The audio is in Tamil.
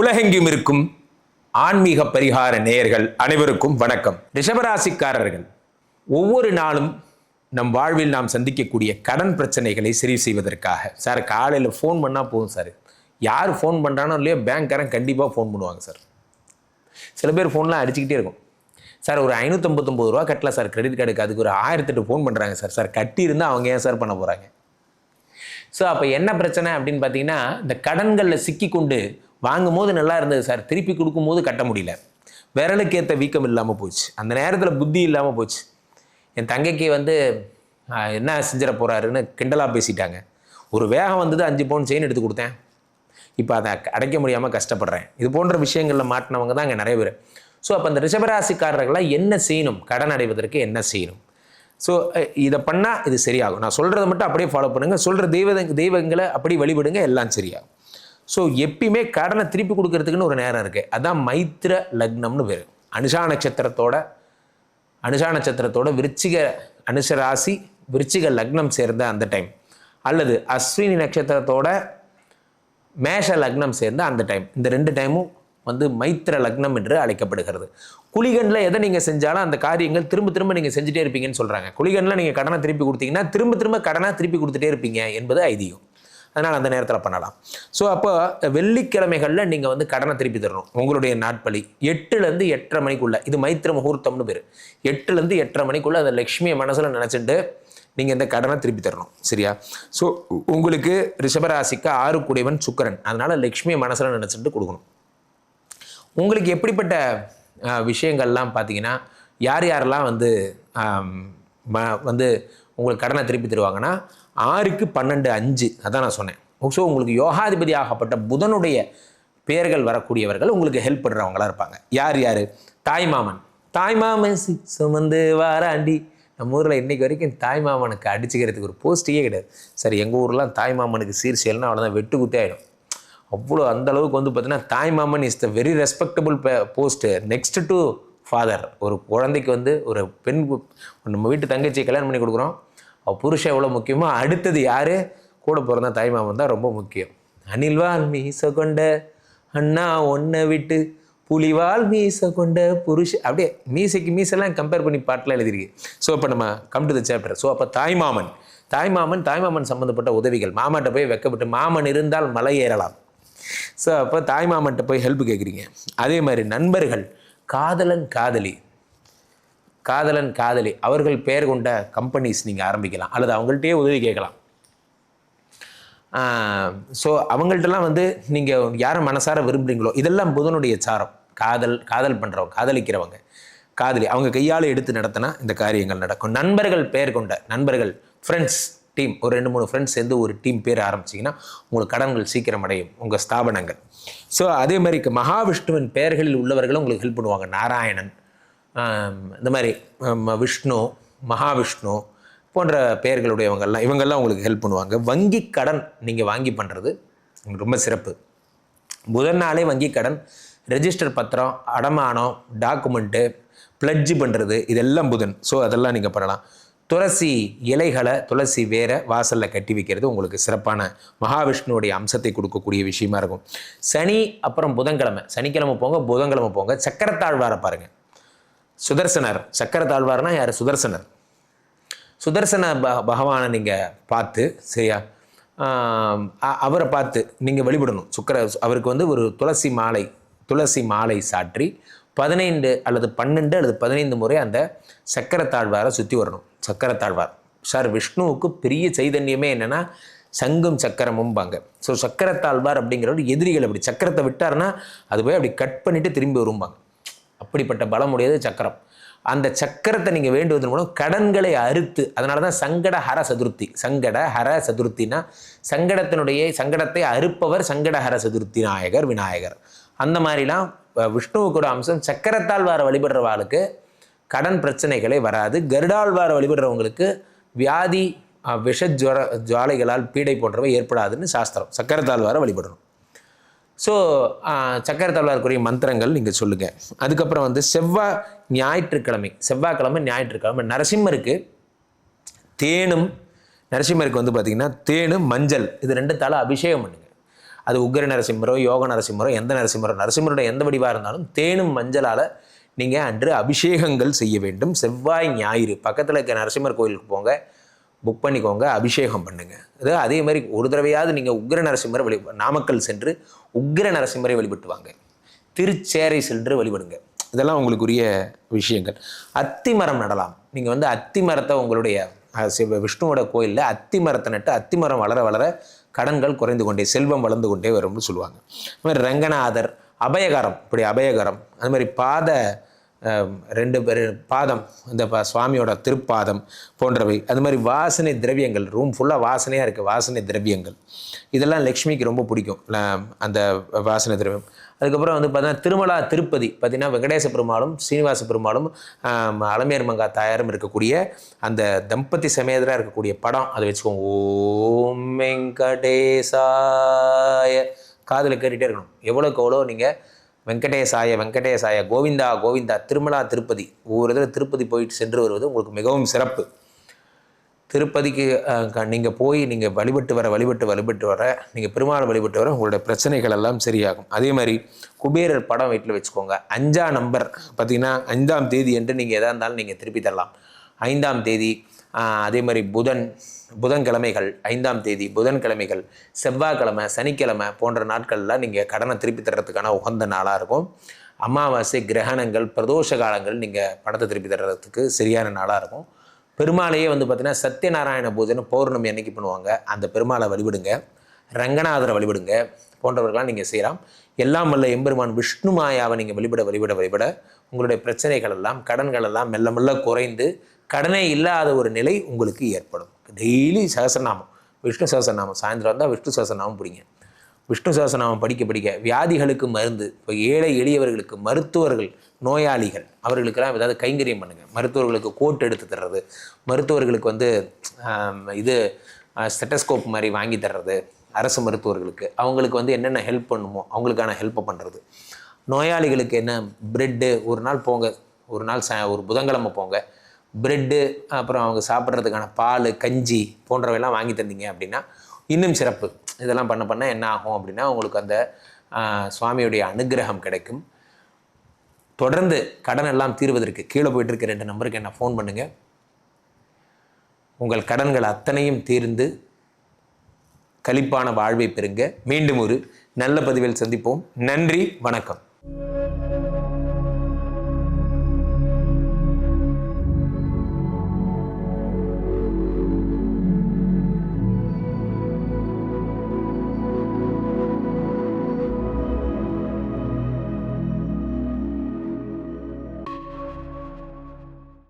உலகெங்கும் இருக்கும் ஆன்மீக பரிகார நேயர்கள் அனைவருக்கும் வணக்கம். ரிஷபராசிக்காரர்கள் ஒவ்வொரு நாளும் நம் வாழ்வில் நாம் சந்திக்கக்கூடிய கடன் பிரச்சனைகளை சரி செய்வதற்காக. சார் காலையில் ஃபோன் பண்ணால் போதும் சார். யார் ஃபோன் பண்ணுறானோ இல்லையோ பேங்க்காரன் கண்டிப்பாக ஃபோன் பண்ணுவாங்க சார். சில பேர் ஃபோன்லாம் அடிச்சுக்கிட்டே இருக்கும். சார் ஒரு ஐநூற்றம்பத்தொம்பது ரூபா கட்டல சார் கிரெடிட் கார்டுக்கு அதுக்கு ஒரு ஆயிரத்தெட்டு ஃபோன் பண்ணுறாங்க சார். சார் கட்டியிருந்தால் அவங்க ஏன் சார் பண்ண போகிறாங்க ஸோ அப்போ என்ன பிரச்சனை அப்படின்னு பார்த்தீங்கன்னா இந்த கடன்களில் சிக்கிக்கொண்டு வாங்கும் போது நல்லா இருந்தது சார். திருப்பி கொடுக்கும்போது கட்ட முடியல. விரலுக்கேற்ற வீக்கம் இல்லாமல் போச்சு. அந்த நேரத்தில் புத்தி இல்லாமல் போச்சு. என் தங்கைக்கு வந்து என்ன செஞ்சிட போகிறாருன்னு கிண்டலாக பேசிட்டாங்க. ஒரு வேகம் வந்தது அஞ்சு பவுன் செயின் எடுத்து கொடுத்தேன். இப்போ அதை அடைக்க முடியாமல் கஷ்டப்படுறேன். இது போன்ற விஷயங்களில் மாட்டினவங்க தான் அங்கே நிறைய பேர். ஸோ அப்போ அந்த ரிஷபராசிக்காரர்களாக என்ன செய்யணும்? கடன் அடைவதற்கு என்ன செய்யணும்? ஸோ இதை பண்ணால் இது சரியாகும். நான் சொல்கிறத மட்டும் அப்படியே ஃபாலோ பண்ணுங்கள் சொல்கிற தெய்வ தெய்வங்களை அப்படி வழிபடுங்க எல்லாம் சரியாகும். ஸோ எப்பயுமே கடனை திருப்பி கொடுக்கறதுக்குன்னு ஒரு நேரம் இருக்குது அதான் மைத்திர லக்னம்னு பேர். அனுஷா நட்சத்திரத்தோட அனுஷா நட்சத்திரத்தோட விருச்சிக அனுஷ ராசி விருச்சிக லக்னம் சேர்ந்த அந்த டைம் அல்லது அஸ்வினி நட்சத்திரத்தோட மேஷ லக்னம் சேர்ந்த அந்த டைம் இந்த ரெண்டு டைமும் வந்து மைத்திர லக்னம் என்று அழைக்கப்படுகிறது. குளிகனில் எதை நீங்கள் செஞ்சாலும் அந்த காரியங்கள் திரும்ப திரும்ப நீங்கள் செஞ்சுட்டே இருப்பீங்கன்னு சொல்கிறாங்க குளிகனில் நீங்கள் கடனை திருப்பி கொடுத்தீங்கன்னா திரும்ப திரும்ப கடனை திருப்பி கொடுத்துட்டே இருப்பீங்க என்பது ஐதீகம். அதனால் அந்த நேரத்தில் பண்ணலாம். ஸோ அப்போ வெள்ளிக்கிழமைகளில் நீங்கள் வந்து கடனை திருப்பி தரணும். உங்களுடைய நாட்பலி எட்டுலேருந்து எட்டரை மணிக்குள்ளே இது மைத்திர முகூர்த்தம்னு பேர். எட்டுலேருந்து எட்டரை மணிக்குள்ளே அந்த லக்ஷ்மியை மனசில் நினச்சிட்டு நீங்கள் இந்த கடனை திருப்பி தரணும். சரியா? ஸோ உங்களுக்கு ரிஷபராசிக்கு ஆறு கூடியவன் சுக்கரன். அதனால் லக்ஷ்மியை மனசில் நினச்சிட்டு கொடுக்கணும். உங்களுக்கு எப்படிப்பட்ட விஷயங்கள்லாம் பார்த்தீங்கன்னா யார் யாரெல்லாம் வந்து ம- வந்து உங்களுக்கு கடனை திருப்பி தருவாங்கன்னா ஆறுக்கு பன்னெண்டு அஞ்சு. அதான் நான் சொன்னேன். ஸோ உங்களுக்கு யோகாதிபதி ஆகப்பட்ட புதனுடைய பெயர்கள் வரக்கூடியவர்கள் உங்களுக்கு ஹெல்ப் பண்ணுறவங்களா இருப்பாங்க. யார் யார்? தாய்மாமன் தாய்மாமன் சுமந்து வாராண்டி. நம்ம ஊரில் இன்றைக்கி வரைக்கும் தாய்மாமனுக்கு அடிச்சுக்கிறதுக்கு ஒரு போஸ்ட்டே கிடையாது. சரி எங்கள் ஊர்லாம் தாய்மாமனுக்கு சீர் அவ்வளோதான் வெட்டு குத்தே ஆகிடும் அவ்வளோ அந்த அளவுக்கு வந்து பார்த்தீங்கன்னா தாய்மாமன் is the very respectable post next to father ஒரு குழந்தைக்கு வந்து ஒரு பெண் நம்ம வீட்டு தங்கச்சியை கல்யாணம் பண்ணி கொடுக்குறோம். அவள் புருஷன் எவ்வளோ முக்கியமோ அடுத்தது யார்? கூட பிறந்த தாய்மாமன் தான் ரொம்ப முக்கியம். அனில்வால் மீச கொண்ட அண்ணா ஒன்றை விட்டு புலிவால் மீச கொண்ட புருஷ அப்படியே மீசைக்கு மீசெல்லாம் கம்பேர் பண்ணி பாட்டில் எழுதியிருக்கு. ஸோ இப்போ நம்ம come to the chapter so அப்போ தாய்மாமன் தாய்மாமன் தாய்மாமன் சம்மந்தப்பட்ட உதவிகள். மாமாட்ட போய் வைக்கப்பட்டு மாமன் இருந்தால் மலை ஏறலாம். ஸோ அப்போ தாய்மாமன்ட்ட போய் ஹெல்ப் கேட்குறீங்க அதே மாதிரி நண்பர்கள் காதலன் காதலி. காதலன் காதலி அவர்கள் பெயர் கொண்ட கம்பெனிஸ் நீங்கள் ஆரம்பிக்கலாம். அல்லது அவங்கள்ட்டயே உதவி கேட்கலாம். ஸோ அவங்கள்ட்டலாம் வந்து நீங்கள் யாரை மனசார விரும்புகிறீங்களோ இதெல்லாம் புதனுடைய சாரம். காதல் காதல் பண்ணுறவங்க காதலிக்கிறவங்க. காதலி அவங்க கையால் எடுத்து நடத்தினா இந்த காரியங்கள் நடக்கும். நண்பர்கள் பெயர் கொண்ட நண்பர்கள் ஃப்ரெண்ட்ஸ் டீம் ஒரு ரெண்டு மூணு ஃப்ரெண்ட்ஸ் சேர்ந்து ஒரு டீம் பேர் ஆரம்பிச்சிங்கன்னா உங்களுக்கு கடன்கள் சீக்கிரம் அடையும் உங்கள் ஸ்தாபனங்கள். ஸோ அதே மாதிரி மகாவிஷ்ணுவின் பெயர்களில் உள்ளவர்களும் உங்களுக்கு ஹெல்ப் பண்ணுவாங்க. நாராயணன் இந்த மாதிரி விஷ்ணு மகாவிஷ்ணு போன்ற பெயர்களுடையவங்கெல்லாம் இவங்கெல்லாம் உங்களுக்கு ஹெல்ப் பண்ணுவாங்க. வங்கி கடன் நீங்கள் வாங்கி பண்ணுறது ரொம்ப சிறப்பு. புதன் நாளே வங்கி கடன் ரெஜிஸ்டர் பத்திரம் அடமானம் டாக்குமெண்ட்டு பிளட்ஜ் பண்ணுறது இதெல்லாம் புதன். ஸோ அதெல்லாம் நீங்கள் பண்ணலாம். துளசி இலைகளை துளசி வேற வாசலில் கட்டி வைக்கிறது உங்களுக்கு சிறப்பான மகாவிஷ்ணுவோடைய அம்சத்தை கொடுக்கக்கூடிய விஷயமா இருக்கும். சனி அப்புறம் புதன்கிழமை. சனிக்கிழமை போங்க புதன்கிழமை போங்க. சக்கரத்தாழ்வாரை பாருங்கள் சுதர்சனர். சக்கர தாழ்வார்னா யார்? சுதர்சனர். சுதர்சன ப பகவானை நீங்கள் பார்த்து சரியா? அவரை பார்த்து நீங்கள் வழிபடணும். சுக்கர அவருக்கு வந்து ஒரு துளசி மாலை துளசி மாலை சாற்றி பதினைந்து அல்லது பன்னெண்டு அல்லது பதினைந்து முறை அந்த சக்கரத்தாழ்வாரை சுற்றி வரணும். சக்கரத்தாழ்வார் சார் விஷ்ணுவுக்கு பெரிய சைதன்யமே என்னென்னா சங்கும் சக்கரமும்பாங்க. ஸோ சக்கரத்தாழ்வார் அப்படிங்கிறவர் எதிரிகள் அப்படி. சக்கரத்தை விட்டாருன்னா அது போய் அப்படி கட் பண்ணிவிட்டு திரும்பி வரும்பாங்க. அப்படிப்பட்ட பலமுடையது சக்கரம். அந்த சக்கரத்தை நீங்கள் வேண்டுவதன் மூலம் கடன்களை அறுத்து அதனால தான் சங்கட ஹர சதுர்த்தி. சங்கட ஹர சதுர்த்தினா சங்கடத்தினுடைய சங்கடத்தை அறுப்பவர் சங்கட ஹர சதுர்த்தி நாயகர் விநாயகர். அந்த மாதிரிலாம் அஹ், விஷ்ணுவுக்கூட அம்சம் சக்கரத்தாழ்வார வழிபடுறவாளுக்கு கடன் பிரச்சனைகளை வராது. கருடாழ்வார வழிபடுறவங்களுக்கு வியாதி விஷ ஜுவர ஜுவாலைகளால் பீடை போன்றவை ஏற்படாதுன்னு சாஸ்திரம். சக்கரத்தாழ்வார வழிபடணும். ஸோ சக்கரத்தாழ்வாருக்குரிய மந்திரங்கள் நீங்கள் சொல்லுங்கள் அதுக்கப்புறம் வந்து செவ்வாய் ஞாயிற்றுக்கிழமை. செவ்வாய்க்கிழமை ஞாயிற்றுக்கிழமை. நரசிம்மருக்கு தேனும் நரசிம்மருக்கு வந்து பார்த்திங்கன்னா தேனும் மஞ்சள். இது ரெண்டு தலை அபிஷேகம் பண்ணுங்க. அது உக்ர நரசிம்மரோ யோக நரசிம்மரோ எந்த நரசிம்மரோ நரசிம்மரோட எந்த வடிவாக இருந்தாலும் தேனும் மஞ்சளால் நீங்கள் அன்று அபிஷேகங்கள் செய்ய வேண்டும். செவ்வாய் ஞாயிறு. பக்கத்தில் இருக்க நரசிம்மர் கோயிலுக்கு போங்க. புக் பண்ணிக்கோங்க. அபிஷேகம் பண்ணுங்கள் அது அதே மாதிரி ஒரு தடவையாவது நீங்கள் உக்ர நரசிம்மர் வழி நாமக்கல் சென்று உக்ர நரசிம்மரை வழிபட்டுவாங்க. திருச்சேரை சென்று வழிபடுங்க. இதெல்லாம் உங்களுக்குரிய விஷயங்கள். அத்தி மரம் நடலாம். நீங்கள் வந்து அத்தி மரத்தை உங்களுடைய சிவ விஷ்ணுவோட கோயிலில் அத்தி மரத்தை நட்டு அத்தி மரம் வளர வளர கடன்கள் குறைந்து கொண்டே செல்வம் வளர்ந்து கொண்டே வரும்னு சொல்லுவாங்க. அது மாதிரி ரங்கநாதர் அபயகரம் இப்படி அபயகரம் அது மாதிரி பாத ரெண்டு பேர் பாதம் இந்த சுவாமியோட திருப்பாதம் போன்றவை. அது மாதிரி வாசனை திரவியங்கள் ரூம் ஃபுல்லாக வாசனையாக இருக்குது வாசனை திரவியங்கள். இதெல்லாம் லக்ஷ்மிக்கு ரொம்ப பிடிக்கும் அந்த வாசனை திரவியம். அதுக்கப்புறம் வந்து பார்த்தீங்கன்னா திருமலா திருப்பதி பார்த்திங்கன்னா வெங்கடேச பெருமாளும் சீனிவாச பெருமாளும் அலமேர் மங்கா தாயாரும் இருக்கக்கூடிய அந்த தம்பதி சமேதராக இருக்கக்கூடிய படம் அதை வச்சுக்கோங்க. ஓம் வெங்கடேசாய. காதில் கேட்டுகிட்டே இருக்கணும். எவ்வளோக்கு எவ்வளோ நீங்கள் வெங்கடேசாய வெங்கடேசாய கோவிந்தா கோவிந்தா திருமலா திருப்பதி. ஒவ்வொரு இதில் திருப்பதி போயிட்டு சென்று வருவது உங்களுக்கு மிகவும் சிறப்பு. திருப்பதிக்கு நீங்கள் போய் நீங்கள் வழிபட்டு வர வழிபட்டு வழிபட்டு வர நீங்கள் பெருமாள் வழிபட்டு வர உங்களுடைய பிரச்சனைகள் எல்லாம் சரியாகும். அதே மாதிரி குபேரர் படம் வீட்டில் வச்சுக்கோங்க. அஞ்சாம் நம்பர் பார்த்தீங்கன்னா ஐந்தாம் தேதி என்று நீங்கள் எதாக இருந்தாலும் நீங்கள் திருப்பி தரலாம். ஐந்தாம் தேதி அதே மாதிரி புதன் புதன்கிழமைகள் ஐந்தாம் தேதி புதன்கிழமைகள் செவ்வாய்க்கிழமை சனிக்கிழமை போன்ற நாட்கள்லாம் நீங்கள் கடனை திருப்பி தர்றதுக்கான உகந்த நாளாக இருக்கும். அமாவாசை கிரகணங்கள் பிரதோஷ காலங்கள் நீங்கள் பணத்தை திருப்பி தர்றதுக்கு சரியான நாளாக இருக்கும். பெருமாளையே வந்து பார்த்தீங்கன்னா சத்யநாராயண பூஜைன்னு பௌர்ணமி அன்னைக்கு பண்ணுவாங்க. அந்த பெருமாளை வழிபடுங்க. ரங்கநாதரை வழிபடுங்க. போன்றவர்களாம் நீங்கள் செய்யலாம். எல்லாம் வல்ல எம்பெருமான் விஷ்ணு மாயாவை நீங்கள் வழிபட வழிபட வழிபட உங்களுடைய பிரச்சனைகள் எல்லாம் கடன்கள் எல்லாம் மெல்ல மெல்ல குறைந்து கடனே இல்லாத ஒரு நிலை உங்களுக்கு ஏற்படும். டெய்லி சகசநாமம் விஷ்ணு சகசநாமம் சாயந்தரம் தான் விஷ்ணு சகசநாமம் பிடிங்க. விஷ்ணு சகசநாமம் படிக்க படிக்க வியாதிகளுக்கு மருந்து இப்போ ஏழை எளியவர்களுக்கு மருத்துவர்கள் நோயாளிகள் அவர்களுக்கெல்லாம் ஏதாவது கைங்கரியம் பண்ணுங்கள் மருத்துவர்களுக்கு கோட் எடுத்து தர்றது. மருத்துவர்களுக்கு வந்து இது ஸ்டெட்டஸ்கோப் மாதிரி வாங்கி தர்றது. அரசு மருத்துவர்களுக்கு. அவங்களுக்கு வந்து என்னென்ன ஹெல்ப் பண்ணுமோ அவங்களுக்கான ஹெல்ப்பை பண்ணுறது நோயாளிகளுக்கு என்ன? பிரெட்டு ஒரு நாள் போங்க. ஒரு நாள் ச ஒரு புதன்கிழமை போங்க. பிரெட்டு அப்புறம் அவங்க சாப்பிட்றதுக்கான பால் கஞ்சி போன்றவையெல்லாம் வாங்கி தந்தீங்க அப்படின்னா இன்னும் சிறப்பு. இதெல்லாம் பண்ண பண்ண என்ன ஆகும் அப்படின்னா உங்களுக்கு அந்த சுவாமியுடைய அனுக்கிரகம் கிடைக்கும். தொடர்ந்து கடன் எல்லாம் தீர்வதற்கு கீழே போயிட்டு இருக்க ரெண்டு நம்பருக்கு என்ன ஃபோன் பண்ணுங்கள் உங்கள் கடன்கள் அத்தனையும் தீர்ந்து களிப்பான வாழ்வை பெறுங்க. மீண்டும் ஒரு நல்ல பதிவில் சந்திப்போம். நன்றி வணக்கம். Thank you.